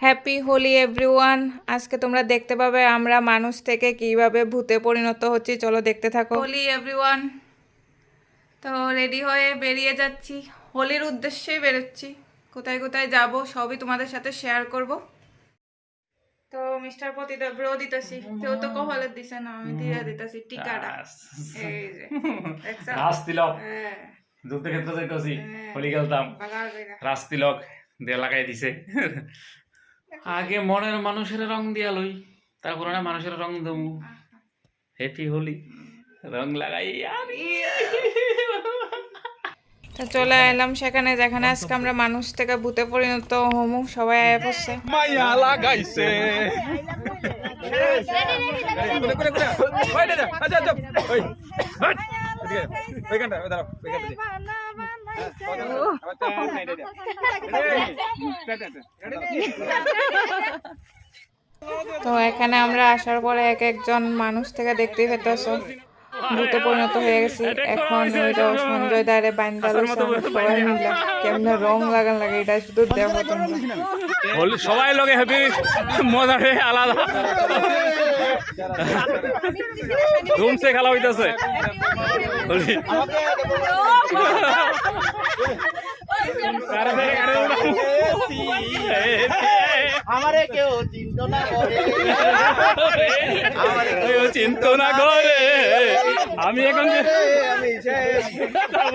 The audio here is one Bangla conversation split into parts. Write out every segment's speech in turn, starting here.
হ্যাপি হোলি এভরিওয়ান আজকে তোমরা দেখতে পাবে আমরা মানুষ থেকে কীভাবে ভূতে পরিণত হচ্ছি। চলো দেখতে থাকো। হোলি এভরিওয়ান তো রেডি হয়ে বেরিয়ে যাচ্ছি। হোলির উদ্দেশ্যেই বেরোচ্ছি। কোথায় কোথায় যাব সবই তোমাদের সাথে শেয়ার করব। তো মিস্টার পতিদেব ব্রো দিতেছি। কেউ তো কহলে দিছে না আমি দিয়ে দিতেছি টিকাটা। এই যে হ্যাঁ। ক্ষেত্রে যাইতেছি হ্যাঁ। হোলি খেলতাম। রাস্তিলক দিয়ে লাগাই দিছে। আগে মনের মানুষের রং দিয়া লই তারপর না মানুষের রং দমু হ্যাপি হোলি রং লাগাই তো চলে এলাম সেখানে যেখানে আজকে আমরা মানুষ থেকে ভূতে পরিণত হমু সবাই আয় পড়ছে মাইয়া লাগাইছে আচ্ছা আচ্ছা ওই ওইখানটা দাঁড়াও ওইখানটা তো এখানে আমরা আসার পরে এক একজন মানুষ থেকে দেখতেই পেতেছ ভূতে পরিণত হয়ে গেছি। এখন ওইটা সঞ্জয় দারে বাইন্দা লইছে সবাই কেমনে রং লাগান লাগে, এটা শুধু দেখো সবাই লগে হ্যাপি মজা আলাদা। ধুমসে খেলা হইতাছে। হোলি আরে রে, আরে উড়াও। আমারে কেউ চিন্ত না করে কেউ আমি এখন যে আমি যাব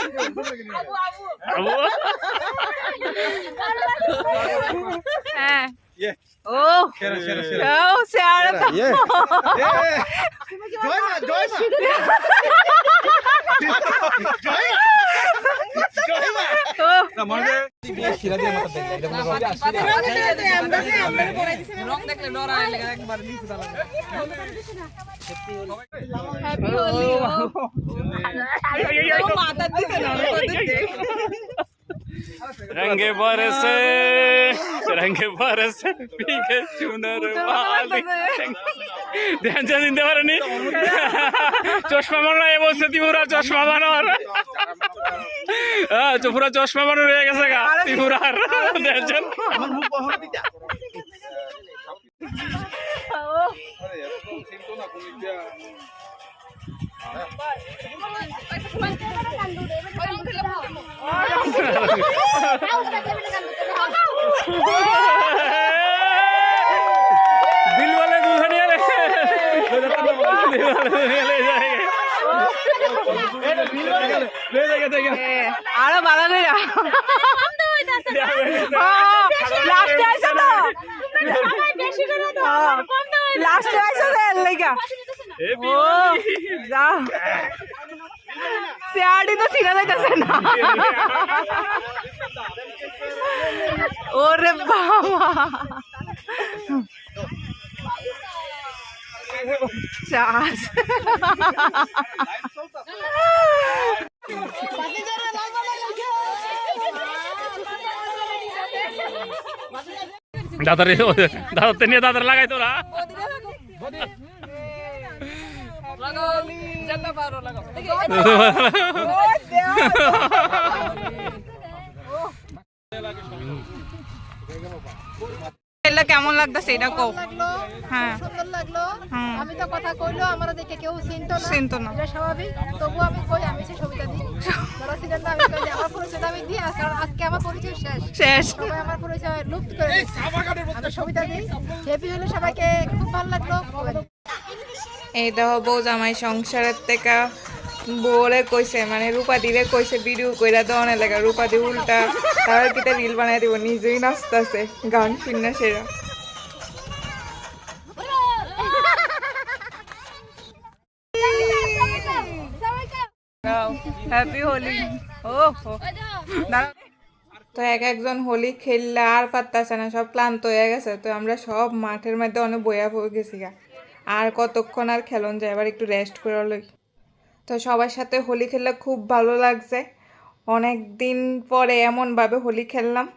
Abu Abu. Abu. Eh. Ye. Oh. Oh, रंगे बरसे रंगे बरसे पीके चुनर वाले ध्यान चंद इंदे चश्मा मानो ये बोलते थे पूरा चश्मा मानो পুরা চশমা বানানো রয়ে গেছে গা ত্রিপুরার ধ্যান চাঁদ আরও ভালো করে লাস্টে আইসা তো লাস্টে আইসা তো এর লাগা ও যা সিআরডি তো সিনা যাইতেছে না ওরে বাবা চাষ দাদার দাদার নিয়ে দাদার লাগাই তোরা কেমন লাগতেছে এটা কও লাগল হ্যাঁ সুন্দর লাগল আমি তো কথা কইলো আমার দেখে কেউ চিনতো না চিনতো না। স্বাভাবিক তবু আমি কই আমি সে ছবিটা দিই যারা ছিলেন না আমি কই যে আমার পরিচয়টা আমি দিই কারণ আজকে আমার পরিচয় শেষ। শেষ। সবাই আমার পরিচয় লুপ্ত করে আমি ছবিটা দিই হ্যাপি হলে সবাইকে খুব ভালো লাগল। এই বউ জামাই সংসারের থেকে বলে কইছে মানে রূপা দিলে কইছে ভিডিও কইরা দেওয়ার লাগা। রূপা দি উল্টা তারপর কিটা রিল বানাই দিব নিজেই নাচতেছে গান শুননা সেরা। হ্যাপি হোলি তো এক একজন হোলি খেললে আর পারতাছে না, সব ক্লান্ত হয়ে গেছে। তো আমরা সব মাঠের মধ্যে অনেক বইয়া পড়ে গেছি গা। আর কতক্ষণ আর খেলন যায়, এবার একটু রেস্ট করে লই। তো সবার সাথে হোলি খেললে খুব ভালো লাগছে। অনেক দিন পরে এমনভাবে হোলি খেললাম।